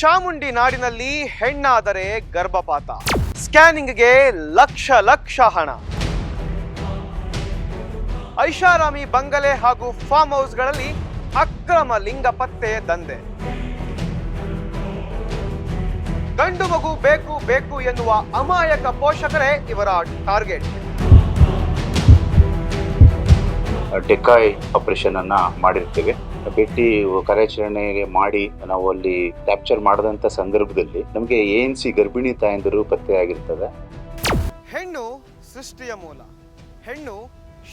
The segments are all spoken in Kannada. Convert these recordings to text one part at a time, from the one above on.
ಚಾಮುಂಡಿ ನಾಡಿನಲ್ಲಿ ಹೆಣ್ಣಾದರೆ ಗರ್ಭಪಾತ. ಸ್ಕ್ಯಾನಿಂಗ್ಗೆ ಲಕ್ಷ ಲಕ್ಷ ಹಣ. ಐಷಾರಾಮಿ ಬಂಗಲೆ ಹಾಗೂ ಫಾರ್ಮ್ ಹೌಸ್ಗಳಲ್ಲಿ ಅಕ್ರಮ ಲಿಂಗ ಪತ್ತೆ ದಂಧೆ. ಗಂಡು ಮಗು ಬೇಕು ಬೇಕು ಎನ್ನುವ ಅಮಾಯಕ ಪೋಷಕರೇ ಇವರ ಟಾರ್ಗೆಟ್. ಡೆಕಾಯ್ ಆಪರೇಷನ್ ಅನ್ನ ಮಾಡಿರ್ತೇವೆ. ಭೇಟಿ ಕಾರ್ಯಾಚರಣೆ ಮಾಡಿ ನಾವು ಅಲ್ಲಿ ಕ್ಯಾಪ್ಚರ್ ಮಾಡಿದಂಥ ಸಂದರ್ಭದಲ್ಲಿ ನಮಗೆ ಎ ಎನ್ ಸಿ ಗರ್ಭಿಣಿ ತಾಯಂದಿರು ಪತ್ತೆಯಾಗಿರ್ತದೆ. ಹೆಣ್ಣು ಸೃಷ್ಟಿಯ ಮೂಲ, ಹೆಣ್ಣು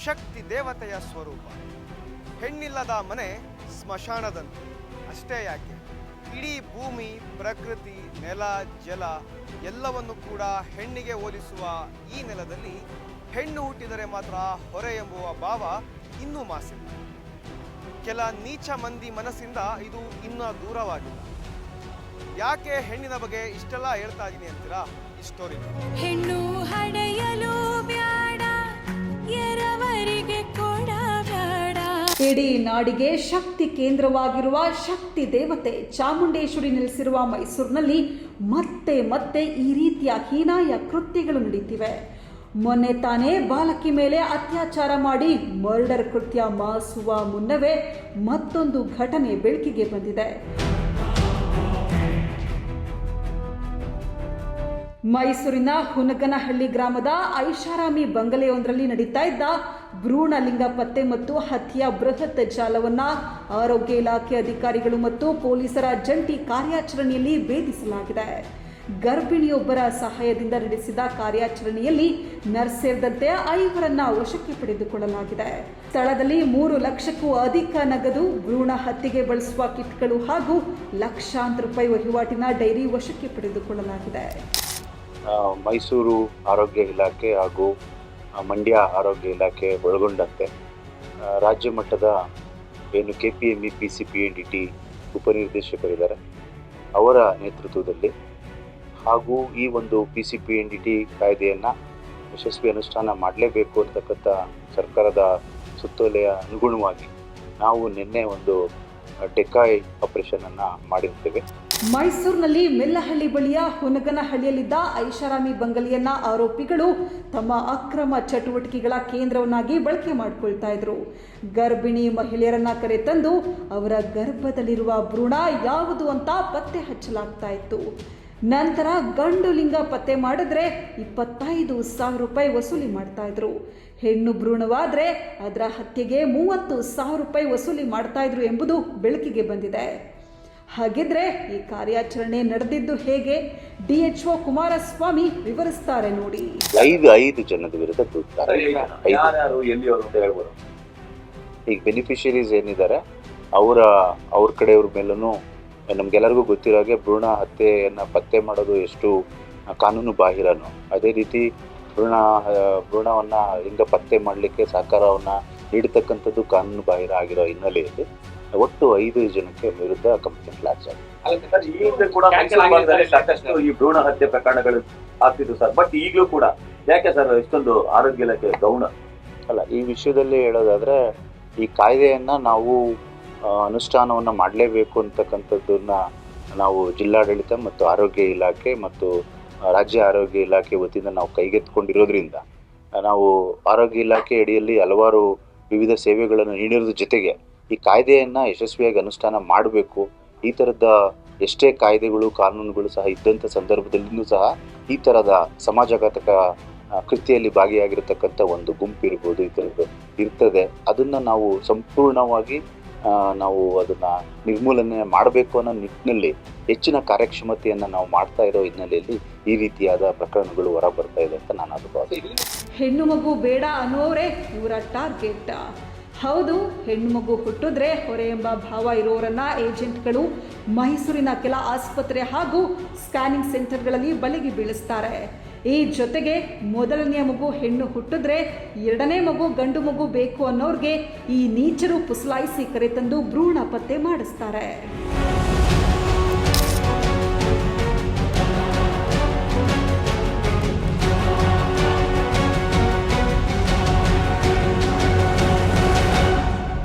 ಶಕ್ತಿ ದೇವತೆಯ ಸ್ವರೂಪ. ಹೆಣ್ಣಿಲ್ಲದ ಮನೆ ಸ್ಮಶಾನದಂತೆ, ಅಷ್ಟೇ ಯಾಕೆ? ಇಡೀ ಭೂಮಿ, ಪ್ರಕೃತಿ, ನೆಲ, ಜಲ ಎಲ್ಲವನ್ನು ಕೂಡ ಹೆಣ್ಣಿಗೆ ಹೋಲಿಸುವ ಈ ನೆಲದಲ್ಲಿ ಹೆಣ್ಣು ಹುಟ್ಟಿದರೆ ಮಾತ್ರ ಹೊರೆ ಎಂಬುವ ಭಾವ ಇನ್ನೂ ಮಾಸಿಲ್ಲ. ಕೆಲ ನೀಚ ಮಂದಿ ಮನಸ್ಸಿಂದ ಇದು ಇನ್ನೂ ದೂರವಾಗಿಲ್ಲ ಯಾಕೆ ಹೆಣ್ಣಿನ ಬಗ್ಗೆ ಇಷ್ಟೆಲ್ಲ ಹೇಳ್ತಾ ಇದ್ದೀನಿ ಅಂತೀರಾ? ಈ ಸ್ಟೋರಿ ಹೆಣ್ಣು ಹಡೆಯಲು ಬ್ಯಾಡ ಎರವರಿಗೆ ಕೊಡ ಬ್ಯಾಡ. ಇಡೀ ನಾಡಿಗೆ ಶಕ್ತಿ ಕೇಂದ್ರವಾಗಿರುವ ಶಕ್ತಿ ದೇವತೆ ಚಾಮುಂಡೇಶ್ವರಿ ನೆಲೆಸಿರುವ ಮೈಸೂರಿನಲ್ಲಿ ಮತ್ತೆ ಮತ್ತೆ ಈ ರೀತಿಯ ಹೀನಾಯ ಕೃತ್ಯಗಳು ನಡೀತಿವೆ. ಮೊನ್ನೆ ತಾನೇ ಬಾಲಕಿ ಮೇಲೆ ಅತ್ಯಾಚಾರ ಮಾಡಿ ಮರ್ಡರ್ ಕೃತ್ಯ ಮಾಸುವ ಮುನ್ನವೇ ಮತ್ತೊಂದು ಘಟನೆ ಬೆಳಕಿಗೆ ಬಂದಿದೆ. ಮೈಸೂರಿನ ಹುನಗನಹಳ್ಳಿ ಗ್ರಾಮದ ಐಷಾರಾಮಿ ಬಂಗಲೆಯೊಂದರಲ್ಲಿ ನಡೀತಾ ಇದ್ದ ಭ್ರೂಣಲಿಂಗ ಪತ್ತೆ ಮತ್ತು ಹತ್ಯೆಯ ಬೃಹತ್ ಜಾಲವನ್ನ ಆರೋಗ್ಯ ಇಲಾಖೆ ಅಧಿಕಾರಿಗಳು ಮತ್ತು ಪೊಲೀಸರ ಜಂಟಿ ಕಾರ್ಯಾಚರಣೆಯಲ್ಲಿ ಭೇದಿಸಲಾಗಿದೆ. ಗರ್ಭಿಣಿಯೊಬ್ಬರ ಸಹಾಯದಿಂದ ನಡೆಸಿದ ಕಾರ್ಯಾಚರಣೆಯಲ್ಲಿ ನರ್ಸ್ ಸೇರಿದಂತೆ ಐವರನ್ನ ವಶಕ್ಕೆ ಪಡೆದುಕೊಳ್ಳಲಾಗಿದೆ. ಸ್ಥಳದಲ್ಲಿ ಮೂರು ಲಕ್ಷಕ್ಕೂ ಅಧಿಕ ನಗದು ಭ್ರೂಣ ಹತ್ಯೆಗೆ ಬಳಸುವ ಕಿಟ್ಗಳು ಹಾಗೂ ಲಕ್ಷಾಂತರ ರೂಪಾಯಿ ವಹಿವಾಟಿನ ಡೈರಿ ವಶಕ್ಕೆ ಪಡೆದುಕೊಳ್ಳಲಾಗಿದೆ. ಮೈಸೂರು ಆರೋಗ್ಯ ಇಲಾಖೆ ಹಾಗೂ ಮಂಡ್ಯ ಆರೋಗ್ಯ ಇಲಾಖೆ ಒಳಗೊಂಡಂತೆ ರಾಜ್ಯ ಮಟ್ಟದ ಏನು K P M E P C P N D T ಉಪನಿರ್ದೇಶಕರಿದ್ದಾರೆ. ಅವರ ನೇತೃತ್ವದಲ್ಲಿ ಹಾಗೂ ಈ ಒಂದು P C P N D T ಕಾಯ್ದೆಯನ್ನು ಯಶಸ್ವಿ ಅನುಷ್ಠಾನ ಮಾಡಲೇಬೇಕು ಅಂತಕ್ಕಂಥ ಸರ್ಕಾರದ ಸುತ್ತೋಲೆಯ ಅನುಗುಣವಾಗಿ ನಾವು ನಿನ್ನೆ ಒಂದು ಡೆಕಾಯ್ ಆಪರೇಷನನ್ನು ಮಾಡಿರ್ತೇವೆ. ಮೈಸೂರಿನಲ್ಲಿ ಮೆಲ್ಲಹಳ್ಳಿ ಬಳಿಯ ಹುನಗನಹಳ್ಳಿಯಲ್ಲಿದ್ದ ಐಷಾರಾಮಿ ಬಂಗಲೆಯನ್ನ ಆರೋಪಿಗಳು ತಮ್ಮ ಅಕ್ರಮ ಚಟುವಟಿಕೆಗಳ ಕೇಂದ್ರವನ್ನಾಗಿ ಬಳಕೆ ಮಾಡಿಕೊಳ್ತಾ ಇದ್ರು. ಗರ್ಭಿಣಿ ಮಹಿಳೆಯರನ್ನ ಕರೆತಂದು ಅವರ ಗರ್ಭದಲ್ಲಿರುವ ಭ್ರೂಣ ಯಾವುದು ಅಂತ ಪತ್ತೆ ಹಚ್ಚಲಾಗ್ತಾ ಇತ್ತು. ನಂತರ ಗಂಡು ಲಿಂಗ ಪತ್ತೆ ಮಾಡಿದ್ರೆ ಇಪ್ಪತ್ತೈದು ಸಾವಿರ ರೂಪಾಯಿ ವಸೂಲಿ ಮಾಡ್ತಾ ಇದ್ರು. ಹೆಣ್ಣು ಭ್ರೂಣವಾದ್ರೆ ಅದರ ಹತ್ಯೆಗೆ ಮೂವತ್ತು ಸಾವಿರ ರೂಪಾಯಿ ವಸೂಲಿ ಮಾಡ್ತಾ ಇದ್ರು ಎಂಬುದು ಬೆಳಕಿಗೆ ಬಂದಿದೆ. ಹಾಗಿದ್ರೆ ಈ ಕಾರ್ಯಾಚರಣೆ ನಡೆದಿದ್ದು ಹೇಗೆ? ಡಿ ಎಚ್ ಒ ಕುಮಾರಸ್ವಾಮಿ ವಿವರಿಸ್ತಾರೆ ನೋಡಿ. ಐದು ಐದು ಜನದ ವಿರುದ್ಧ ಈಗ ಬೆನಿಫಿಷರೀಸ್ ಏನಿದ್ದಾರೆ? ಅವರ ಅವ್ರ ಕಡೆಯವ್ರ ಮೇಲೂ ನಮ್ಗೆಲ್ಲರಿಗೂ ಗೊತ್ತಿರೋ ಹಾಗೆ ಭ್ರೂಣ ಹತ್ಯೆಯನ್ನು ಪತ್ತೆ ಮಾಡೋದು ಎಷ್ಟು ಕಾನೂನು ಬಾಹಿರನೋ. ಅದೇ ರೀತಿ ಭ್ರೂಣ ಭ್ರೂಣವನ್ನು ಹಿಂಗೆ ಲಿಂಗ ಪತ್ತೆ ಮಾಡಲಿಕ್ಕೆ ಸಹಕಾರವನ್ನು ನೀಡತಕ್ಕಂಥದ್ದು ಕಾನೂನು ಬಾಹಿರ ಆಗಿರೋ ಹಿನ್ನೆಲೆಯಲ್ಲಿ ಒಟ್ಟು ಐದು ಜನಕ್ಕೆ ವಿರುದ್ಧ ಕಂಪ್ಲೇಂಟ್ ಲಾಂಚ್ ಆಗಿದೆ. ಸಾಕಷ್ಟು ಈ ಭ್ರೂಣ ಹತ್ಯೆ ಪ್ರಕರಣಗಳು ಆಗ್ತಿದ್ವು ಸರ್. ಬಟ್ ಈಗಲೂ ಕೂಡ ಯಾಕೆ ಸರ್ ಇಷ್ಟೊಂದು ಆರೋಗ್ಯ ಇಲಾಖೆ ಗೌಣ? ಅಲ್ಲ ಈ ವಿಷಯದಲ್ಲಿ ಹೇಳೋದಾದ್ರೆ ಈ ಕಾಯ್ದೆಯನ್ನ ನಾವು ಅನುಷ್ಠಾನವನ್ನ ಮಾಡಲೇಬೇಕು ಅಂತಕ್ಕಂಥದ್ದನ್ನ ನಾವು ಜಿಲ್ಲಾಡಳಿತ ಮತ್ತು ಆರೋಗ್ಯ ಇಲಾಖೆ ಮತ್ತು ರಾಜ್ಯ ಆರೋಗ್ಯ ಇಲಾಖೆ ವತಿಯಿಂದ ನಾವು ಕೈಗೆತ್ತಿಕೊಂಡಿರೋದ್ರಿಂದ, ನಾವು ಆರೋಗ್ಯ ಇಲಾಖೆ ಅಡಿಯಲ್ಲಿ ಹಲವಾರು ವಿವಿಧ ಸೇವೆಗಳನ್ನು ನೀಡಿರೋದ್ರ ಜೊತೆಗೆ ಈ ಕಾಯ್ದೆಯನ್ನ ಯಶಸ್ವಿಯಾಗಿ ಅನುಷ್ಠಾನ ಮಾಡಬೇಕು. ಈ ಥರದ ಎಷ್ಟೇ ಕಾಯ್ದೆಗಳು, ಕಾನೂನುಗಳು ಸಹ ಇದ್ದಂಥ ಸಂದರ್ಭದಲ್ಲಿಯೂ ಸಹ ಈ ಥರದ ಸಮಾಜಘಾತಕ ಕೃತಿಯಲ್ಲಿ ಭಾಗಿಯಾಗಿರತಕ್ಕಂಥ ಒಂದು ಗುಂಪು ಇರ್ಬೋದು, ಈ ಥರದ್ದು ಇರ್ತದೆ. ಅದನ್ನ ನಾವು ಸಂಪೂರ್ಣವಾಗಿ ನಾವು ಅದನ್ನ ನಿರ್ಮೂಲನೆ ಮಾಡಬೇಕು ಅನ್ನೋ ನಿಟ್ಟಿನಲ್ಲಿ ಹೆಚ್ಚಿನ ಕಾರ್ಯಕ್ಷಮತೆಯನ್ನು ನಾವು ಮಾಡ್ತಾ ಇರೋ ಹಿನ್ನೆಲೆಯಲ್ಲಿ ಈ ರೀತಿಯಾದ ಪ್ರಕರಣಗಳು ಹೊರ ಬರ್ತಾ ಇದೆ ಅಂತ ನಾನು ಅದು. ಹೆಣ್ಣು ಮಗು ಬೇಡ ಅನ್ನೋರೇ ಇವರ ಟಾರ್ಗೆಟ್ ಹೌದು, ಹೆಣ್ಣು ಮಗು ಹುಟ್ಟಿದ್ರೆ ಹೊರೆ ಎಂಬ ಭಾವ ಇರೋರನ್ನ ಏಜೆಂಟ್ಗಳು ಮೈಸೂರಿನ ಕೆಲ ಆಸ್ಪತ್ರೆ ಹಾಗೂ ಸ್ಕ್ಯಾನಿಂಗ್ ಸೆಂಟರ್ಗಳಲ್ಲಿ ಬಲೆಗೆ ಬೀಳಿಸ್ತಾರೆ ಈ ಜೊತೆಗೆ ಮೊದಲನೆಯ ಮಗು ಹೆಣ್ಣು ಹುಟ್ಟಿದ್ರೆ ಎರಡನೇ ಮಗು ಗಂಡು ಮಗು ಬೇಕು ಅನ್ನೋರಿಗೆ ಈ ನೀಚರು ಪುಸಲಾಯಿಸಿ ಕರೆತಂದು ಭ್ರೂಣ ಪತ್ತೆ ಮಾಡಿಸ್ತಾರೆ.